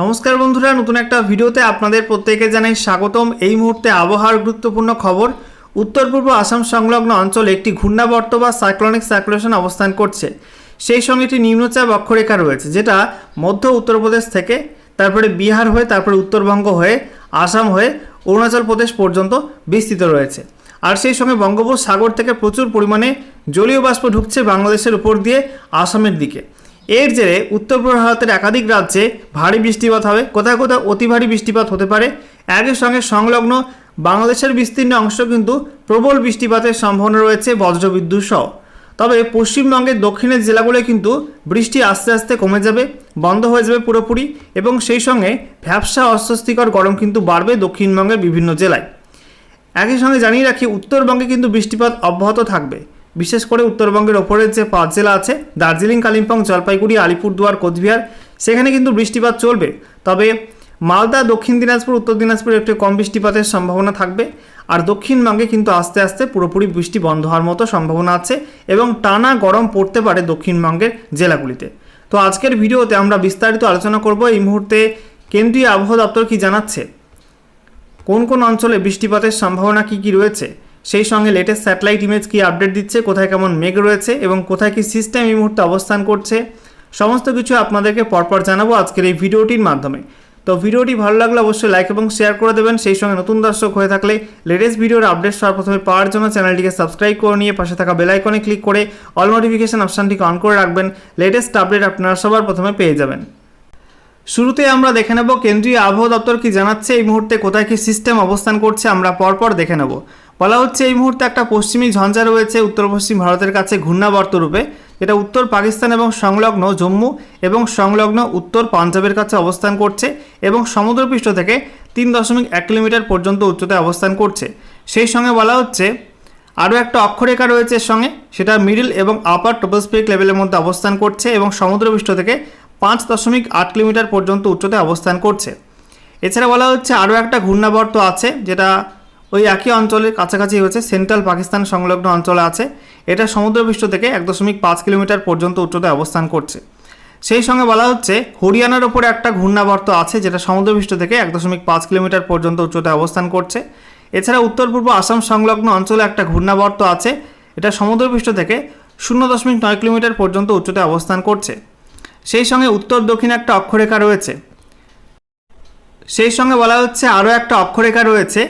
নমস্কার বন্ধুরা, নতুন একটা ভিডিওতে আপনাদের প্রত্যেকে জানাই স্বাগতম। এই মুহূর্তে আবহাওয়ার গুরুত্বপূর্ণ খবর, উত্তর পূর্ব আসাম সংলগ্ন অঞ্চলে একটি ঘূর্ণাবর্ত বা সাইক্লনিক সার্কুলেশন অবস্থান করছে। সেই সঙ্গে একটি নিম্নচাপ অক্ষরেখা রয়েছে, যেটা মধ্য উত্তরপ্রদেশ থেকে, তারপরে বিহার হয়ে, তারপরে উত্তরবঙ্গ হয়ে, আসাম হয়ে, অরুণাচল প্রদেশ পর্যন্ত বিস্তৃত রয়েছে। আর সেই সঙ্গে বঙ্গোপসাগর থেকে প্রচুর পরিমাণে জলীয় বাষ্প ঢুকছে বাংলাদেশের উপর দিয়ে আসামের দিকে। এর জেরে উত্তর পূর্ব ভারতের একাধিক রাজ্যে ভারী বৃষ্টিপাত হবে। কোথাও কোথাও অতি ভারী বৃষ্টিপাত হতে পারে? একই সঙ্গে সংলগ্ন বাংলাদেশের বিস্তীর্ণ অংশ কিন্তু প্রবল বৃষ্টিপাতের সম্ভাবনা রয়েছে বজ্রবিদ্যুৎ সহ। তবে পশ্চিমবঙ্গের দক্ষিণের জেলাগুলো কিন্তু বৃষ্টি আস্তে আস্তে কমে যাবে, বন্ধ হয়ে যাবে পুরোপুরি এবং সেই সঙ্গে ভ্যাবসা অস্বস্তিকর গরম কিন্তু বাড়বে দক্ষিণবঙ্গের বিভিন্ন জেলায়। একই সঙ্গে জানিয়ে রাখি, উত্তরবঙ্গে কিন্তু বৃষ্টিপাত অব্যাহত থাকবে। বিশেষ করে উত্তরবঙ্গের ওপরের যে পাঁচ জেলা আছে, দার্জিলিং, কালিম্পং, জলপাইগুড়ি, আলিপুরদুয়ার, কোচবিহার, সেখানে কিন্তু বৃষ্টিপাত চলবে। তবে মালদা, দক্ষিণ দিনাজপুর, উত্তর দিনাজপুরে একটু কম বৃষ্টিপাতের সম্ভাবনা থাকবে। আর দক্ষিণবঙ্গে কিন্তু আস্তে আস্তে পুরোপুরি বৃষ্টি বন্ধ হওয়ার মতো সম্ভাবনা আছে এবং টানা গরম পড়তে পারে দক্ষিণবঙ্গের জেলাগুলিতে। তো আজকের ভিডিওতে আমরা বিস্তারিত আলোচনা করব এই মুহূর্তে কেন্দ্রীয় আবহাওয়া দপ্তর কি জানাচ্ছে? কোন কোন অঞ্চলে বৃষ্টিপাতের সম্ভাবনা কি কি রয়েছে? সেই সঙ্গে লেটেস্ট স্যাটেলাইট ইমেজ কি আপডেট দিচ্ছে, কোথায় কেমন মেঘ রয়েছে এবং কোথায় কি সিস্টেম এই মুহূর্তে অবস্থান করছে, সমস্ত কিছু আপনাদেরকে পরপর জানাব আজকের এই ভিডিওটির মাধ্যমে। তো ভিডিওটি ভালো লাগলে অবশ্যই লাইক এবং শেয়ার করে দেবেন, সেই সঙ্গে নতুন দর্শক হয়ে থাকলে লেটেস্ট ভিডিওর আপডেট সবার প্রথমে পাওয়ার জন্য চ্যানেলটিকে সাবস্ক্রাইব করে নিয়ে পাশে থাকা বেল আইকনে ক্লিক করে অল নোটিফিকেশন অপশানটিকে অন করে রাখবেন লেটেস্ট আপডেট আপনারা সবার প্রথমে পেয়ে যাবেন। শুরুতে আমরা দেখে নেব, কেন্দ্রীয় আবহাওয়া দপ্তর কি জানাচ্ছে, এই মুহূর্তে কোথায় কি সিস্টেম অবস্থান করছে, আমরা পরপর দেখে নেব। বলা হচ্ছে এই মুহূর্তে একটা পশ্চিমী ঝঞ্ঝা রয়েছে উত্তর পশ্চিম ভারতের কাছে ঘূর্ণাবর্ত রূপে এটা উত্তর পাকিস্তান এবং সংলগ্ন জম্মু এবং সংলগ্ন উত্তর পাঞ্জাবের কাছে অবস্থান করছে এবং সমুদ্রপৃষ্ঠ থেকে তিন দশমিক এক কিলোমিটার পর্যন্ত উচ্চতায় অবস্থান করছে। সেই সঙ্গে বলা হচ্ছে, আরও একটা অক্ষরেখা রয়েছে এর সঙ্গে, সেটা মিডল এবং আপার ট্রপোস্ফিরিক লেভেলের মধ্যে অবস্থান করছে এবং সমুদ্রপৃষ্ঠ থেকে পাঁচ দশমিক আট কিলোমিটার পর্যন্ত উচ্চতায় অবস্থান করছে। এছাড়া বলা হচ্ছে আরও একটা ঘূর্ণাবর্ত আছে, যেটা ওই একই অঞ্চলের কাছাকাছি হচ্ছে সেন্ট্রাল পাকিস্তান সংলগ্ন অঞ্চলে আছে। এটা সমুদ্রপৃষ্ঠ থেকে এক দশমিক পাঁচ কিলোমিটার পর্যন্ত উচ্চতায় অবস্থান করছে। সেই সঙ্গে বলা হচ্ছে, হরিয়ানার ওপরে একটা ঘূর্ণাবর্ত আছে যেটা সমুদ্রপৃষ্ঠ থেকে এক দশমিক পাঁচ কিলোমিটার পর্যন্ত উচ্চতায় অবস্থান করছে। এছাড়া উত্তর পূর্ব আসাম সংলগ্ন অঞ্চলে একটা ঘূর্ণাবর্ত আছে, এটা সমুদ্রপৃষ্ঠ থেকে শূন্য দশমিক নয় কিলোমিটার পর্যন্ত উচ্চতায় অবস্থান করছে। সেই সঙ্গে উত্তর দক্ষিণে একটা অক্ষরেখা রয়েছে। সেই সঙ্গে বলা হচ্ছে, আরও একটা অক্ষরেখা রয়েছে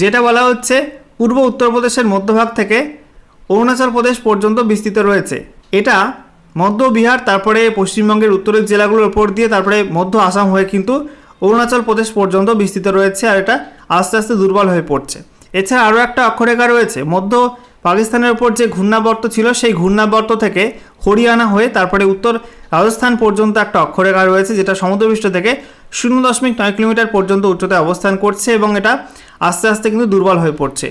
যেটা বলা হচ্ছে পূর্ব উত্তরপ্রদেশের মধ্যভাগ থেকে অরুণাচল প্রদেশ পর্যন্ত বিস্তৃত রয়েছে। এটা মধ্য বিহার, তারপরে পশ্চিমবঙ্গের উত্তরের জেলাগুলোর ওপর দিয়ে, তারপরে মধ্য আসাম হয়ে কিন্তু অরুণাচল প্রদেশ পর্যন্ত বিস্তৃত রয়েছে আর এটা আস্তে আস্তে দুর্বল হয়ে পড়ছে। এছাড়া আরও একটা অক্ষরেখা রয়েছে, মধ্য পাকিস্তানের ওপর যে ঘূর্ণাবর্ত ছিল, সেই ঘূর্ণাবর্ত থেকে হরিয়ানা হয়ে, তারপরে উত্তর রাজস্থান পর্যন্ত একটা অক্ষরেখা রয়েছে, যেটা সমুদ্রপৃষ্ঠ থেকে শূন্য দশমিক নয় কিলোমিটার পর্যন্ত উচ্চতায় অবস্থান করছে এবং এটা আস্তে আস্তে কিন্তু দুর্বল হয়ে পড়ছে।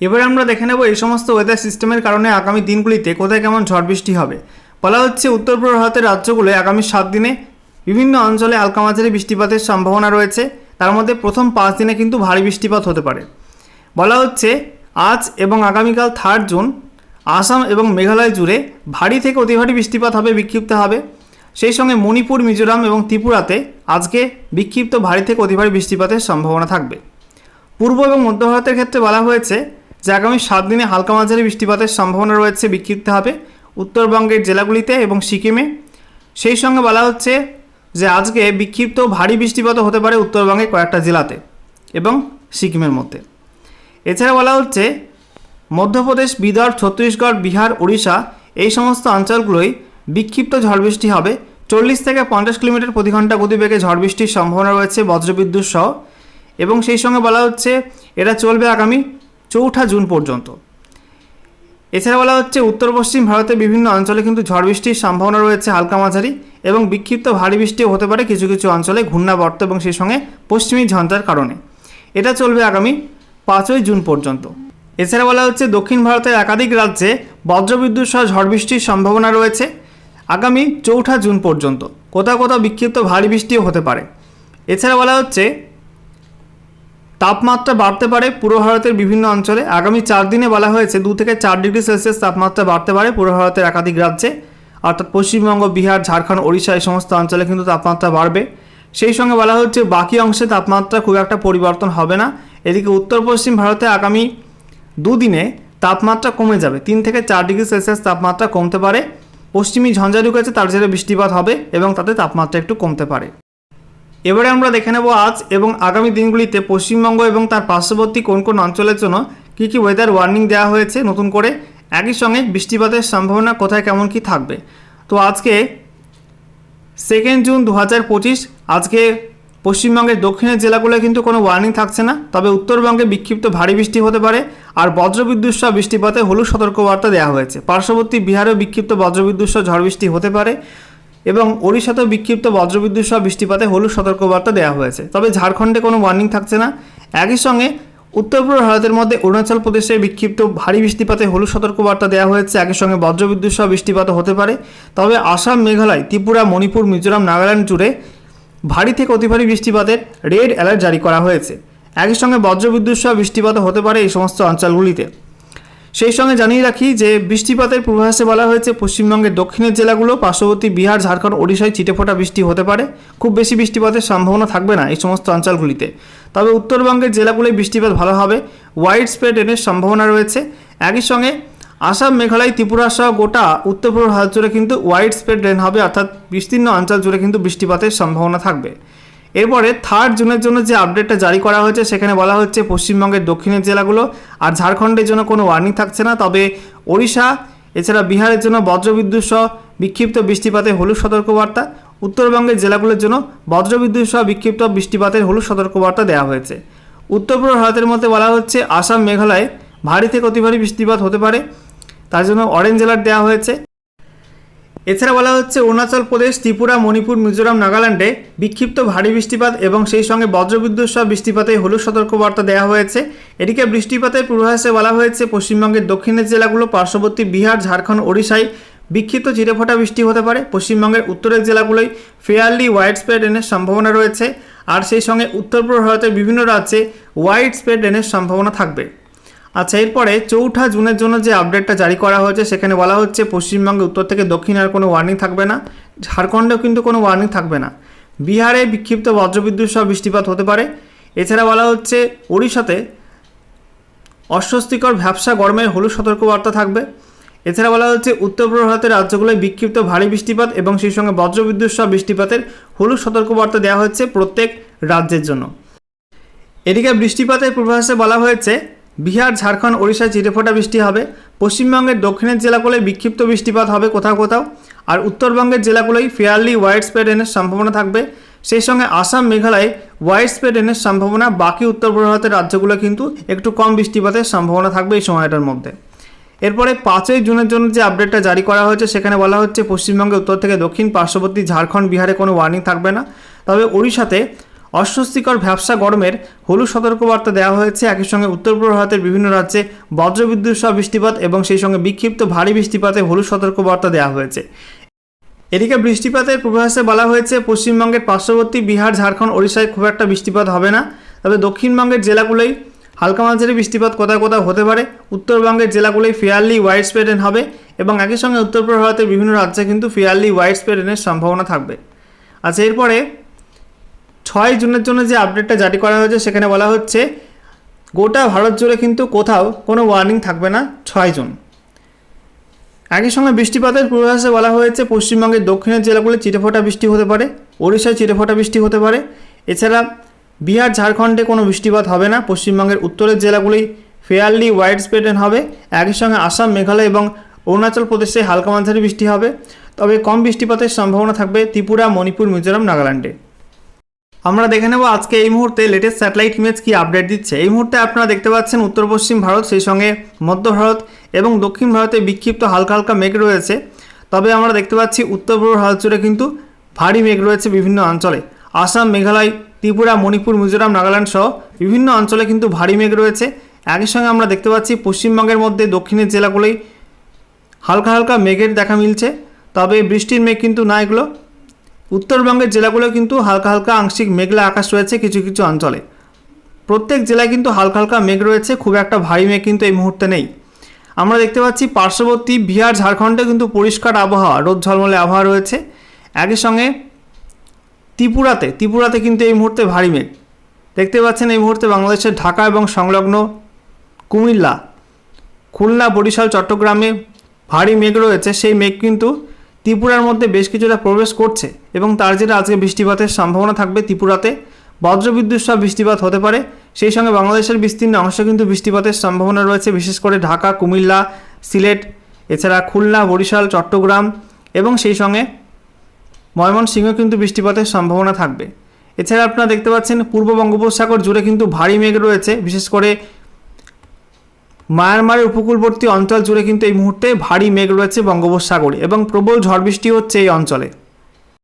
এবারে আমরা দেখে নেব এই সমস্ত ওয়েদার সিস্টেমের কারণে আগামী দিনগুলিতে কোথায় কেমন ঝড় বৃষ্টি হবে। বলা হচ্ছে উত্তর পূর্ব ভারতের রাজ্যগুলোয় আগামী সাত দিনে বিভিন্ন অঞ্চলে হালকা মাঝারি বৃষ্টিপাতের সম্ভাবনা রয়েছে। তার মধ্যে প্রথম পাঁচ দিনে কিন্তু ভারী বৃষ্টিপাত হতে পারে। বলা হচ্ছে আজ এবং আগামীকাল থার্ড জুন আসাম এবং মেঘালয় জুড়ে ভারী থেকে অতি ভারী বৃষ্টিপাত হবে, বিক্ষিপ্ত হবে। সেই সঙ্গে মণিপুর, মিজোরাম এবং ত্রিপুরাতে আজকে বিক্ষিপ্ত ভারী থেকে অতি ভারী বৃষ্টিপাতের সম্ভাবনা থাকবে। পূর্ব এবং মধ্য ভারতের ক্ষেত্রে বলা হয়েছে যে আগামী সাত দিনে হালকা মাঝারি বৃষ্টিপাতের সম্ভাবনা রয়েছে বিক্ষিপ্ত হবে উত্তরবঙ্গের জেলাগুলিতে এবং সিকিমে। সেই সঙ্গে বলা হচ্ছে যে আজকে বিক্ষিপ্ত ভারী বৃষ্টিপাতও হতে পারে উত্তরবঙ্গের কয়েকটা জেলাতে এবং সিকিমের মধ্যে। এছাড়া বলা হচ্ছে, মধ্যপ্রদেশ, বিদর্ভ, ছত্তিশগড়, বিহার উড়িষ্যা এই সমস্ত অঞ্চলগুলোই বিক্ষিপ্ত ঝড় বৃষ্টি হবে। চল্লিশ থেকে পঞ্চাশ কিলোমিটার প্রতি ঘণ্টা গতিবেগে ঝড় বৃষ্টির সম্ভাবনা রয়েছে বজ্রবিদ্যুৎ সহ এবং সেই সঙ্গে বলা হচ্ছে, এটা চলবে আগামী চৌঠা জুন পর্যন্ত। এছাড়া বলা হচ্ছে, উত্তর পশ্চিম ভারতের বিভিন্ন অঞ্চলে কিন্তু ঝড় বৃষ্টির সম্ভাবনা রয়েছে হালকা মাঝারি এবং বিক্ষিপ্ত ভারী বৃষ্টিও হতে পারে কিছু কিছু অঞ্চলে ঘূর্ণাবর্ত এবং সেই সঙ্গে পশ্চিমী ঝঞ্ঝার কারণে। এটা চলবে আগামী পাঁচই জুন পর্যন্ত। এছাড়া বলা হচ্ছে, দক্ষিণ ভারতের একাধিক রাজ্যে বজ্রবিদ্যুৎ সহ ঝড় বৃষ্টির সম্ভাবনা রয়েছে আগামী চৌঠা জুন পর্যন্ত। কোথাও কোথাও বিক্ষিপ্ত ভারী বৃষ্টিও হতে পারে। এছাড়া বলা হচ্ছে তাপমাত্রা বাড়তে পারে পূর্ব ভারতের বিভিন্ন অঞ্চলে। আগামী চার দিনে বলা হয়েছে, দু থেকে চার ডিগ্রি সেলসিয়াস তাপমাত্রা বাড়তে পারে পূর্ব ভারতের একাধিক রাজ্যে। অর্থাৎ পশ্চিমবঙ্গ, বিহার, ঝাড়খণ্ড, ওড়িশা এই সমস্ত অঞ্চলে কিন্তু তাপমাত্রা বাড়বে। সেই সঙ্গে বলা হচ্ছে, বাকি অংশে তাপমাত্রা খুব একটা পরিবর্তন হবে না। এদিকে উত্তর পশ্চিম ভারতে আগামী দুদিনে তাপমাত্রা কমে যাবে। তিন থেকে চার ডিগ্রি সেলসিয়াস তাপমাত্রা কমতে পারে। পশ্চিমী ঝঞ্ঝা ঢুকেছে, তার জেরে বৃষ্টিপাত হবে এবং তাতে তাপমাত্রা একটু কমতে পারে। এবারে আমরা দেখে নেব আজ এবং আগামী দিনগুলিতে পশ্চিমবঙ্গ এবং তার পার্শ্ববর্তী কোন কোন অঞ্চলের জন্য কী কী ওয়েদার ওয়ার্নিং দেওয়া হয়েছে নতুন করে, একই সঙ্গে বৃষ্টিপাতের সম্ভাবনা কোথায় কেমন কি থাকবে। তো আজকে সেকেন্ড জুন দু হাজার পঁচিশ, আজকে পশ্চিমবঙ্গের দক্ষিণের জেলাগুলোয় কিন্তু কোনো ওয়ার্নিং থাকছে না, তবে উত্তরবঙ্গে বিক্ষিপ্ত ভারী বৃষ্টি হতে পারে আর বজ্রবিদ্যুৎ সহ বৃষ্টিপাতে হলুদ সতর্কবার্তা দেওয়া হয়েছে। পার্শ্ববর্তী বিহারেও বিক্ষিপ্ত বজ্রবিদ্যুৎ সহ ঝড় বৃষ্টি হতে পারে। এবং ওড়িশাতেও বিক্ষিপ্ত বজ্রবিদ্যুৎ সহ বৃষ্টিপাতে হলুদ সতর্কবার্তা দেওয়া হয়েছে। তবে ঝাড়খণ্ডে কোনো ওয়ার্নিং থাকছে না। একই সঙ্গে উত্তর পূর্ব ভারতের মধ্যে অরুণাচল প্রদেশে বিক্ষিপ্ত ভারী বৃষ্টিপাতে হলুদ সতর্কবার্তা দেওয়া হয়েছে। একই সঙ্গে বজ্রবিদ্যুৎ সহ বৃষ্টিপাত হতে পারে। তবে আসাম, মেঘালয়, ত্রিপুরা, মণিপুর, মিজোরাম, নাগাল্যান্ড জুড়ে ভারী থেকে অতি ভারী বৃষ্টিপাতের রেড অ্যালার্ট জারি করা হয়েছে। একই সঙ্গে বজ্রবিদ্যুৎ সহ বৃষ্টিপাত হতে পারে এই সমস্ত অঞ্চলগুলিতে। সেই সঙ্গে জানিয়ে রাখি যে বৃষ্টিপাতের পূর্বাভাসে বলা হয়েছে, পশ্চিমবঙ্গের দক্ষিণের জেলাগুলো, পার্শ্ববর্তী বিহার, ঝাড়খণ্ড, ওড়িশায় চিটেফোঁটা বৃষ্টি হতে পারে। খুব বেশি বৃষ্টিপাতের সম্ভাবনা থাকবে না এই সমস্ত অঞ্চলগুলিতে। তবে উত্তরবঙ্গের জেলাগুলোয় বৃষ্টিপাত ভালো হবে। ওয়াইড স্প্রেড রেনের সম্ভাবনা রয়েছে। একই সঙ্গে আসাম, মেঘালয়, ত্রিপুরা সহ গোটা উত্তর পূর্ব ভারত জুড়ে কিন্তু ওয়াইড স্প্রেড রেন হবে, অর্থাৎ বিস্তীর্ণ অঞ্চল জুড়ে কিন্তু বৃষ্টিপাতের সম্ভাবনা থাকবে। এরপরে থার্ড জুনের জন্য যে আপডেটটা জারি করা হয়েছে, সেখানে বলা হচ্ছে পশ্চিমবঙ্গের দক্ষিণের জেলাগুলো আর ঝাড়খণ্ডের জন্য কোনো ওয়ার্নিং থাকছে না। তবে ওড়িশা, এছাড়া বিহারের জন্য বজ্রবিদ্যুৎ সহ বিক্ষিপ্ত বৃষ্টিপাতের হলুদ সতর্কবার্তা। উত্তরবঙ্গের জেলাগুলোর জন্য বজ্রবিদ্যুৎ সহ বিক্ষিপ্ত বৃষ্টিপাতের হলুদ সতর্কবার্তা দেওয়া হয়েছে। উত্তর পূর্ব ভারতের মধ্যে বলা হচ্ছে, আসাম, মেঘালয়ে ভারী থেকে অতি ভারী বৃষ্টিপাত হতে পারে। তার জন্য অরেঞ্জ অ্যালার্ট দেওয়া হয়েছে। এছাড়া বলা হচ্ছে অরুণাচল প্রদেশ, ত্রিপুরা, মণিপুর, মিজোরাম, নাগাল্যান্ডে বিক্ষিপ্ত ভারী বৃষ্টিপাত এবং সেই সঙ্গে বজ্রবিদ্যুৎ সহ বৃষ্টিপাতে হলুদ সতর্কবার্তা দেওয়া হয়েছে। এদিকে বৃষ্টিপাতের পূর্বাভাসে বলা হয়েছে, পশ্চিমবঙ্গের দক্ষিণের জেলাগুলো, পার্শ্ববর্তী বিহার, ঝাড়খণ্ড, ওড়িশায় বিক্ষিপ্ত চিরেফোঁটা বৃষ্টি হতে পারে। পশ্চিমবঙ্গের উত্তরের জেলাগুলোয় ফেয়ারলি ওয়াইড স্প্রেড রেনের সম্ভাবনা রয়েছে। আর সেই সঙ্গে উত্তর পূর্ব ভারতের বিভিন্ন রাজ্যে ওয়াইড স্প্রেড রেনের সম্ভাবনা থাকবে। আচ্ছা এরপরে চৌঠা জুনের জন্য যে আপডেটটা জারি করা হয়েছে, সেখানে বলা হচ্ছে পশ্চিমবঙ্গে উত্তর থেকে দক্ষিণ আর কোনো ওয়ার্নিং থাকবে না। ঝাড়খণ্ডেও কিন্তু কোনো ওয়ার্নিং থাকবে না। বিহারে বিক্ষিপ্ত বজ্রবিদ্যুৎ সহ বৃষ্টিপাত হতে পারে। এছাড়া বলা হচ্ছে ওড়িশাতে অস্বস্তিকর ভ্যাবসা গরমের হলুদ সতর্কবার্তা থাকবে। এছাড়া বলা হচ্ছে উত্তর পূর্ব ভারতের রাজ্যগুলোয় বিক্ষিপ্ত ভারী বৃষ্টিপাত এবং সেই সঙ্গে বজ্রবিদ্যুৎ সহ বৃষ্টিপাতের হলুদ সতর্কবার্তা দেওয়া হচ্ছে প্রত্যেক রাজ্যের জন্য। এদিকে বৃষ্টিপাতের পূর্বাভাসে বলা হয়েছে বিহার, ঝাড়খণ্ড ওড়িশায় চিটেফোঁটা বৃষ্টি হবে। পশ্চিমবঙ্গের দক্ষিণের জেলাগুলোয় বিক্ষিপ্ত বৃষ্টিপাত হবে কোথাও কোথাও। আর উত্তরবঙ্গের জেলাগুলোয় ফেয়ারলি ওয়াইড স্প্রেড রেনের সম্ভাবনা থাকবে। সেই সঙ্গে আসাম, মেঘালয়ে ওয়াইড স্প্রেড রেনের সম্ভাবনা। বাকি উত্তর ভারতের রাজ্যগুলো কিন্তু একটু কম বৃষ্টিপাতের সম্ভাবনা থাকবে এই সময়টার মধ্যে। এরপরে পাঁচই জুনের জন্য যে আপডেটটা জারি করা হয়েছে, সেখানে বলা হচ্ছে পশ্চিমবঙ্গে উত্তর থেকে দক্ষিণ, পার্শ্ববর্তী ঝাড়খণ্ড, বিহারে কোনো ওয়ার্নিং থাকবে না। তবে ওড়িশাতে অস্বস্তিকর ভ্যাবসা গরমের হলুদ সতর্কবার্তা দেওয়া হয়েছে। একই সঙ্গে উত্তর পূর্ব ভারতের বিভিন্ন রাজ্যে বজ্রবিদ্যুৎ সহ বৃষ্টিপাত এবং সেই সঙ্গে বিক্ষিপ্ত ভারী বৃষ্টিপাতে হলুদ সতর্কবার্তা দেওয়া হয়েছে। এদিকে বৃষ্টিপাতের পূর্বাভাসে বলা হয়েছে, পশ্চিমবঙ্গের পার্শ্ববর্তী বিহার, ঝাড়খণ্ড, ওড়িশায় খুব একটা বৃষ্টিপাত হবে না। তবে দক্ষিণবঙ্গের জেলাগুলোই হালকা মাঝারি বৃষ্টিপাত কোথাও কোথাও হতে পারে। উত্তরবঙ্গের জেলাগুলোই ফেয়ারলি ওয়াইড স্প্রেড রেন হবে এবং একই সঙ্গে উত্তর পূর্ব ভারতের বিভিন্ন রাজ্যে কিন্তু ফেয়ারলি ওয়াইড স্প্রেড রেনের সম্ভাবনা থাকবে। আচ্ছা এরপরে ছয় জুনের জন্য যে আপডেটটা জারি করা হয়েছে, সেখানে বলা হচ্ছে, গোটা ভারত জুড়ে কিন্তু কোথাও কোনো ওয়ার্নিং থাকবে না ছয় জুন। একই সঙ্গে বৃষ্টিপাতের পূর্বাভাসে বলা হয়েছে, পশ্চিমবঙ্গের দক্ষিণের জেলাগুলি চিটেফোঁটা বৃষ্টি হতে পারে, ওড়িশায় চিটেফোঁটা বৃষ্টি হতে পারে। এছাড়া বিহার, ঝাড়খণ্ডে কোনো বৃষ্টিপাত হবে না, পশ্চিমবঙ্গের উত্তরের জেলাগুলি ফেয়ারলি ওয়াইড স্প্রেডেন হবে। একই সঙ্গে আসাম, মেঘালয় এবং অরুণাচল প্রদেশে হালকা মাঝারি বৃষ্টি হবে। তবে কম বৃষ্টিপাতের সম্ভাবনা থাকবে ত্রিপুরা, মণিপুর, মিজোরাম, নাগাল্যান্ডে। আমরা দেখে নেব আজকে এই মুহূর্তে লেটেস্ট স্যাটেলাইট ইমেজ কি আপডেট দিচ্ছে। এই মুহূর্তে আপনারা দেখতে পাচ্ছেন উত্তর পশ্চিম ভারত, সেই সঙ্গে মধ্য ভারত এবং দক্ষিণ ভারতে বিক্ষিপ্ত হালকা হালকা মেঘ রয়েছে। তবে আমরা দেখতে পাচ্ছি উত্তর পূর্ব ভারত জুড়ে কিন্তু ভারী মেঘ রয়েছে বিভিন্ন অঞ্চলে। আসাম, মেঘালয়, ত্রিপুরা, মণিপুর, মিজোরাম, নাগাল্যান্ড সহ বিভিন্ন অঞ্চলে কিন্তু ভারী মেঘ রয়েছে। একই সঙ্গে আমরা দেখতে পাচ্ছি পশ্চিমবঙ্গের মধ্যে দক্ষিণের জেলাগুলোই হালকা হালকা মেঘের দেখা মিলছে। তবে বৃষ্টির মেঘ কিন্তু না এগুলো। উত্তরবঙ্গের জেলাগুলো কিন্তু হালকা হালকা আংশিক মেঘলা আকাশ রয়েছে কিছু কিছু অঞ্চলে। প্রত্যেক জেলায় কিন্তু হালকা হালকা মেঘ রয়েছে, খুব একটা ভারী মেঘ কিন্তু এই মুহূর্তে নেই। আমরা দেখতে পাচ্ছি পার্শ্ববর্তী বিহার, ঝাড়খণ্ডে কিন্তু পরিষ্কার আবহাওয়া, রোদ ঝলমলে আবহাওয়া রয়েছে। একই সঙ্গে ত্রিপুরাতে ত্রিপুরাতে কিন্তু এই মুহূর্তে ভারী মেঘ। দেখতে পাচ্ছেন এই মুহূর্তে বাংলাদেশের ঢাকা এবং সংলগ্ন কুমিল্লা, খুলনা, বরিশাল, চট্টগ্রামে ভারী মেঘ রয়েছে। সেই মেঘ কিন্তু ত্রিপুরার মধ্যে বেশ কিছুটা প্রবেশ করছে এবং তার জেরে আজকে বৃষ্টিপাতের সম্ভাবনা থাকবে ত্রিপুরাতে। বজ্রবিদ্যুৎ সহ বৃষ্টিপাত হতে পারে। সেই সঙ্গে বাংলাদেশের বিস্তীর্ণ অংশে কিন্তু বৃষ্টিপাতের সম্ভাবনা রয়েছে, বিশেষ করে ঢাকা, কুমিল্লা, সিলেট, এছাড়া খুলনা, বরিশাল, চট্টগ্রাম এবং সেই সঙ্গে ময়মনসিংহ কিন্তু বৃষ্টিপাতের সম্ভাবনা থাকবে। এছাড়া আপনারা দেখতে পাচ্ছেন, পূর্ব বঙ্গোপসাগর জুড়ে কিন্তু ভারী মেঘ রয়েছে, বিশেষ করে মায়ানমারের উপকূলবর্তী অঞ্চল জুড়ে কিন্তু এই মুহূর্তে ভারী মেঘ রয়েছে বঙ্গোপসাগরে এবং প্রবল ঝড় বৃষ্টি হচ্ছে এই অঞ্চলে।